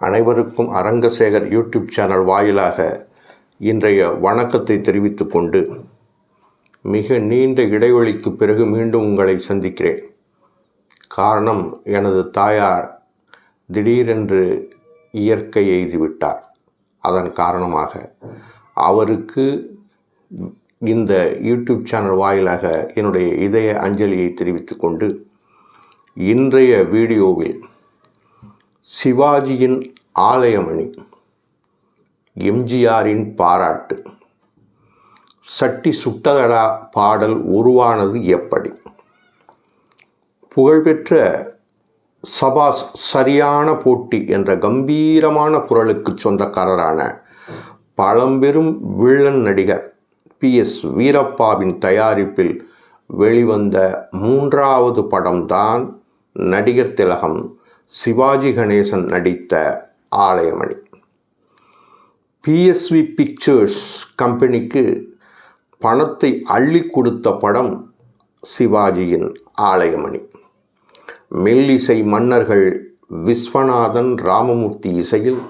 அனைவருக்கும் Arangasekar YouTube channel வாயிலாக இன்றைய வணக்கத்தை தெரிவித்து கொண்டு மிக நீண்ட இடைவெளிக்கு பிறகு மீண்டும் உங்களை சந்திக்கிறேன். காரணம் எனது தாயார் திடீரென்று இயற்கை எய்துவிட்டார். அதன் காரணமாக அவருக்கு இந்த யூடியூப் சேனல் வாயிலாக என்னுடைய இதய அஞ்சலியை தெரிவித்து கொண்டு இன்றைய வீடியோவில் சிவாஜியின் ஆலயமணி எம்ஜிஆரின் பாராட்டு. சட்டி சுட்டதடா பாடல் உருவானது எப்படி? புகழ்பெற்ற சபாஸ் சரியான போட்டி என்ற கம்பீரமான குரலுக்கு சொந்தக்காரரான பழம்பெரும் வில்லன் நடிகர் பி. எஸ். வீரப்பாவின் தயாரிப்பில் வெளிவந்த மூன்றாவது படம்தான் நடிகர் திலகம். சிவாஜி கணேசன் நடித்த ஆலயமணி. பிஎஸ்வி பிக்சர்ஸ் கம்பெனிக்கு பணத்தை அள்ளி கொடுத்த படம் சிவாஜியின் ஆலயமணி. மெல்லிசை மன்னர்கள் விஸ்வநாதன் ராமமூர்த்தி இசையில்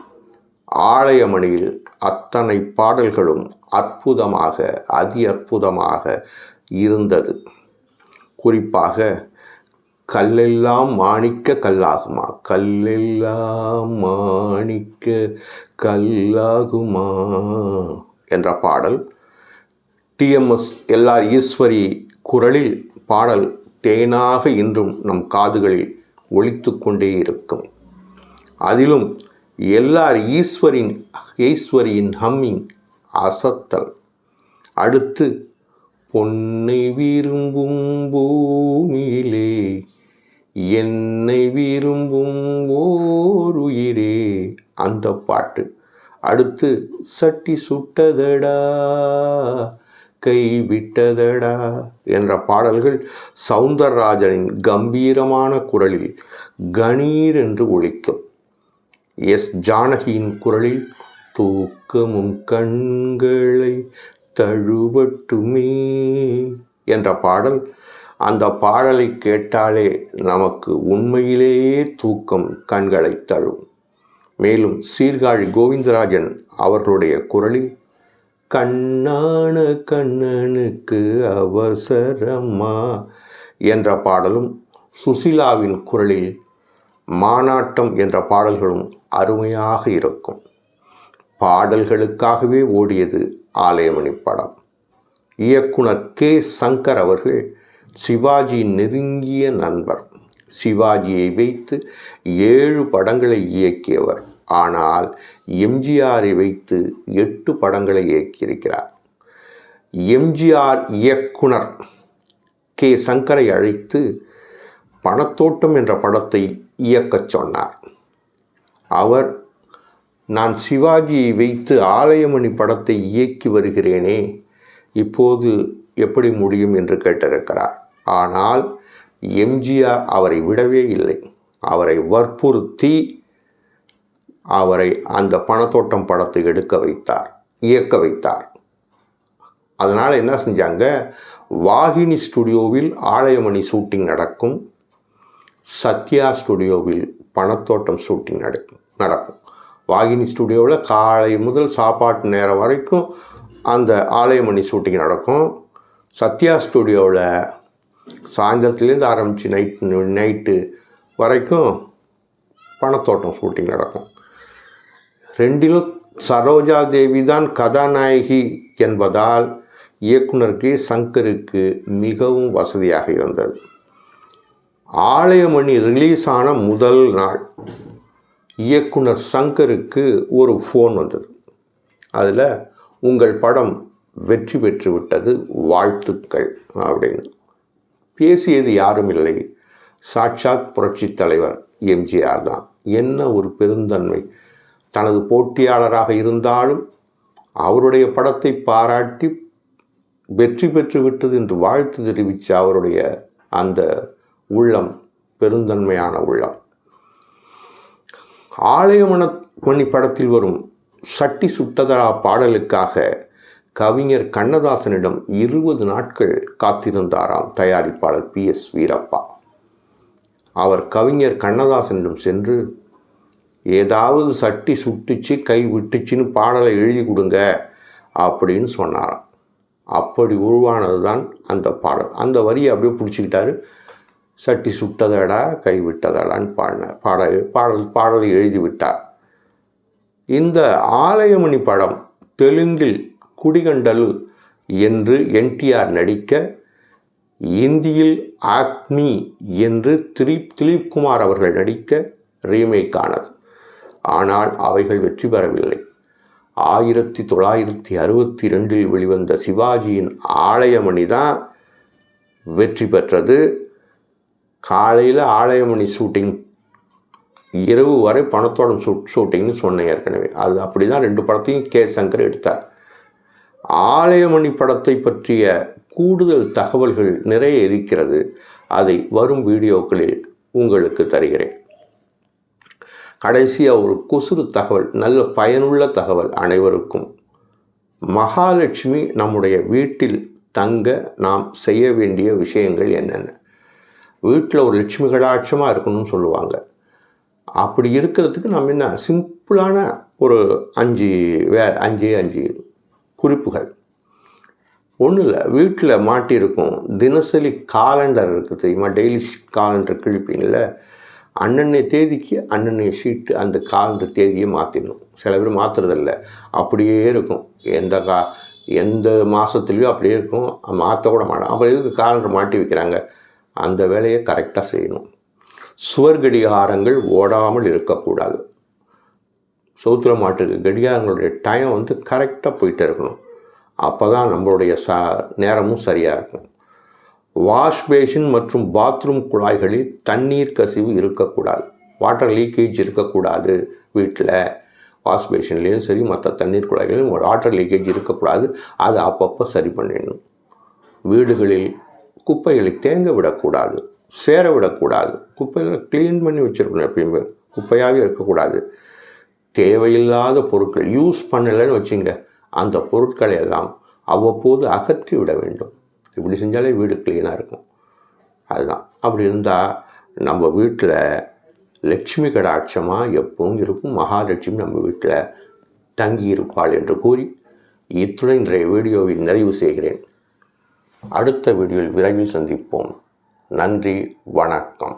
ஆலயமணியில் அத்தனை பாடல்களும் அற்புதமாக அதி அற்புதமாக இருந்தது. குறிப்பாக கல்லெல்லாம் மாணிக்க கல்லாகுமா? கல்லெல்லாம் மாணிக்க கல்லாகுமா? என்ற பாடல். டிஎம்எஸ் எல்ஆர் ஈஸ்வரி குரலில் பாடல் தேனாக இன்றும் நம் காதுகளில் ஒழித்து கொண்டே இருக்கும் அதிலும் எல்லார் ஈஸ்வரின் ஈஸ்வரியின் ஹம்மிங் அசத்தல். அடுத்து பொன்னை விரும்பும் பூமியிலே என்னை விரும்பும் ஓருயிரே. அந்த பாட்டு. அடுத்து சட்டி சுட்டதடா கை விட்டதடா என்ற பாடல்கள் சவுந்தரராஜனின் கம்பீரமான குரலில் கணீர் என்று ஒழிக்கும் எஸ். ஜானகியின் குரலில் தூக்கமும் கண்களை தழுவட்டுமே என்ற பாடல் அந்த பாடலை கேட்டாலே நமக்கு உண்மையிலேயே தூக்கம் கண்களை தழும் மேலும் சீர்காழி கோவிந்தராஜன் அவர்களுடைய குரலில் கண்ணான கண்ணனுக்கு அவசரமா என்ற பாடலும் சுசிலாவின் குரலில் மானாட்டம் என்ற பாடல்களும் அருமையாக இருக்கும். பாடல்களுக்காகவே ஓடியது ஆலயமணி படம். இயக்குனர் கே. சங்கர் அவர்கள் சிவாஜியின் நெருங்கிய நண்பர். சிவாஜியை வைத்து ஏழு படங்களை இயக்கியவர். ஆனால் எம்ஜிஆரை வைத்து எட்டு படங்களை இயக்கியிருக்கிறார். எம்ஜிஆர் இயக்குனர் கே. சங்கரை அழைத்து பணத்தோட்டம் என்ற படத்தை இயக்கச் சொன்னார். அவர் நான் சிவாஜியை வைத்து ஆலயமணி படத்தை இயக்கி வருகிறேனே இப்போது எப்படி முடியும் என்று கேட்டிருக்கிறார். ஆனால் எம்ஜிஆர் அவரை விடவே இல்லை. அவரை வற்புறுத்தி அவரை அந்த பணத்தோட்டம் படத்தை எடுக்க வைத்தார் இயக்க வைத்தார். அதனால் என்ன செஞ்சாங்க? வாகினி ஸ்டுடியோவில் ஆலயமணி ஷூட்டிங் நடக்கும். சத்யா ஸ்டுடியோவில் பணத்தோட்டம் ஷூட்டிங் நடக்கும் நடக்கும். வாகினி ஸ்டுடியோவில் காலை முதல் சாப்பாட்டு நேரம் வரைக்கும் அந்த ஆலயமணி ஷூட்டிங் நடக்கும். சத்யா ஸ்டுடியோவில் சாயந்தரத்துலேருந்து ஆரம்பித்து நைட் நைட்டு வரைக்கும் பணத்தோட்டம் ஷூட்டிங் நடக்கும். ரெண்டிலும் சரோஜா தேவி தான் கதாநாயகி என்பதால் இயக்குனர் கே சங்கருக்கு மிகவும் வசதியாக இருந்தது. ஆலயமணி ரிலீஸ் ஆன முதல் நாள். இயக்குனர் சங்கருக்கு ஒரு ஃபோன் வந்தது. அதில் உங்கள் படம் வெற்றி பெற்று விட்டது வாழ்த்துக்கள் அப்படின்னு. பேசியது யாரும் இல்லை. சாட்சாத் புரட்சித் தலைவர் எம்ஜிஆர் தான். என்ன ஒரு பெருந்தன்மை. தனது போட்டியாளராக இருந்தாலும் அவருடைய படத்தை பாராட்டி வெற்றி பெற்று விட்டது என்று வாழ்த்து தெரிவித்த அவருடைய அந்த உள்ளம் பெருந்தன்மையான உள்ளம். ஆலயமணி படத்தில் வரும் சட்டி சுட்டதரா பாடலுக்காக கவிஞர் கண்ணதாசனிடம் இருபது நாட்கள் காத்திருந்தாராம் தயாரிப்பாளர் பி. எஸ். வீரப்பா. அவர் கவிஞர் கண்ணதாசனிடம் சென்று ஏதாவது சட்டி சுட்டுச்சு கை விட்டுச்சின்னு பாடலை எழுதி கொடுங்க அப்படின்னு சொன்னாராம். அப்படி உருவானது தான் அந்த பாடல். அந்த வரியை அப்படியே பிடிச்சிக்கிட்டாரு. சட்டி சுட்டதடா கை விட்டதடான்னு பாடின பாடல் பாடல் பாடலை எழுதி விட்டார். இந்த ஆலயமணி படம் தெலுங்கில் குடிகண்டல் என்று என்டிஆர் நடிக்க இந்தியில் ஆக்மி என்று திலீப் திலீப்குமார் அவர்கள் நடிக்க ரீமேக் ஆனது. ஆனால் அவைகள் வெற்றி பெறவில்லை. ஆயிரத்தி தொள்ளாயிரத்தி அறுபத்தி ரெண்டில் வெளிவந்த சிவாஜியின் ஆலயமணி தான் வெற்றி பெற்றது. காலையில் ஆலயமணி ஷூட்டிங் இரவு வரை பணத்தோட ஷூட் ஷூட்டிங்னு சொன்னேன் ஏற்கனவே. அது அப்படி தான் ரெண்டு படத்தையும் கே சங்கர் எடுத்தார். ஆலயமணி படத்தை பற்றிய கூடுதல் தகவல்கள் நிறைய இருக்கிறது. அதை வரும் வீடியோக்களில் உங்களுக்கு தருகிறேன். கடைசியாக ஒரு குசுறு தகவல் நல்ல பயனுள்ள தகவல் அனைவருக்கும். மகாலட்சுமி நம்முடைய வீட்டில் தங்க நாம் செய்ய வேண்டிய விஷயங்கள் என்னென்ன? வீட்டில் ஒரு லட்சுமி கடாட்சமாக இருக்கணும்னு சொல்லுவாங்க. அப்படி இருக்கிறதுக்கு நம்ம என்ன சிம்பிளான ஒரு அஞ்சு வே அஞ்சு அஞ்சு குறிப்புகள். ஒன்றும் இல்லை வீட்டில் மாட்டியிருக்கும் தினசரி காலண்டர் இருக்குது தெரியுமா? டெய்லி காலண்டர் கிழிப்பீங்கள அன்னன்னைய தேதிக்கு அன்னன்னைய ஷீட்டு அந்த காலண்டர் தேதியை மாற்றிடணும் சில பேர் மாற்றுறதில்ல அப்படியே இருக்கும். எந்த கா எந்த மாதத்துலேயோ அப்படியே இருக்கும். மாற்ற கூட மாட்டோம் அப்புறம் எதுக்கு காலண்டர் மாட்டி வைக்கிறாங்க? அந்த வேலையை கரெக்டாக செய்யணும். சுவர் கடிகாரங்கள் ஓடாமல் இருக்கக்கூடாது. சவுத்துல மாட்டுக்கு கடிகாரங்களுடைய டைம் வந்து கரெக்டாக போயிட்டு இருக்கணும். அப்போ தான் நம்மளுடைய ச நேரமும் சரியாக இருக்கும். வாஷ் பேஷின் மற்றும் பாத்ரூம் குழாய்களில் தண்ணீர் கசிவு இருக்கக்கூடாது. வாட்டர் லீக்கேஜ் இருக்கக்கூடாது வீட்டில். வாஷ் பேஷன்லேயும் சரி மற்ற தண்ணீர் குழாய்களையும் வாட்டர் லீக்கேஜ் இருக்கக்கூடாது. அதை அப்பப்போ சரி பண்ணிடணும். வீடுகளில் குப்பைகளை தேங்க விடக்கூடாது. சேர விடக்கூடாது. குப்பைகளை க்ளீன் பண்ணி வச்சுருக்கணும் எப்பயுமே. குப்பையாகவே இருக்கக்கூடாது. தேவையில்லாத பொருட்கள் யூஸ் பண்ணலைன்னு வச்சுங்க அந்த பொருட்களை எல்லாம் அவ்வப்போது அகற்றி விட வேண்டும். இப்படி செஞ்சாலே வீடு க்ளீனாக இருக்கும். அதுதான். அப்படி இருந்தால் நம்ம வீட்டில் லட்சுமி கடாட்சமாக எப்பவும் இருக்கும். மகாலட்சுமி நம்ம வீட்டில் தங்கி இருப்பாள் என்று கூறி இத்துடன் இன்றைய வீடியோவை நிறைவு செய்கிறேன். அடுத்த வீடியோவில் விரைவில் சந்திப்போம். நன்றி வணக்கம்.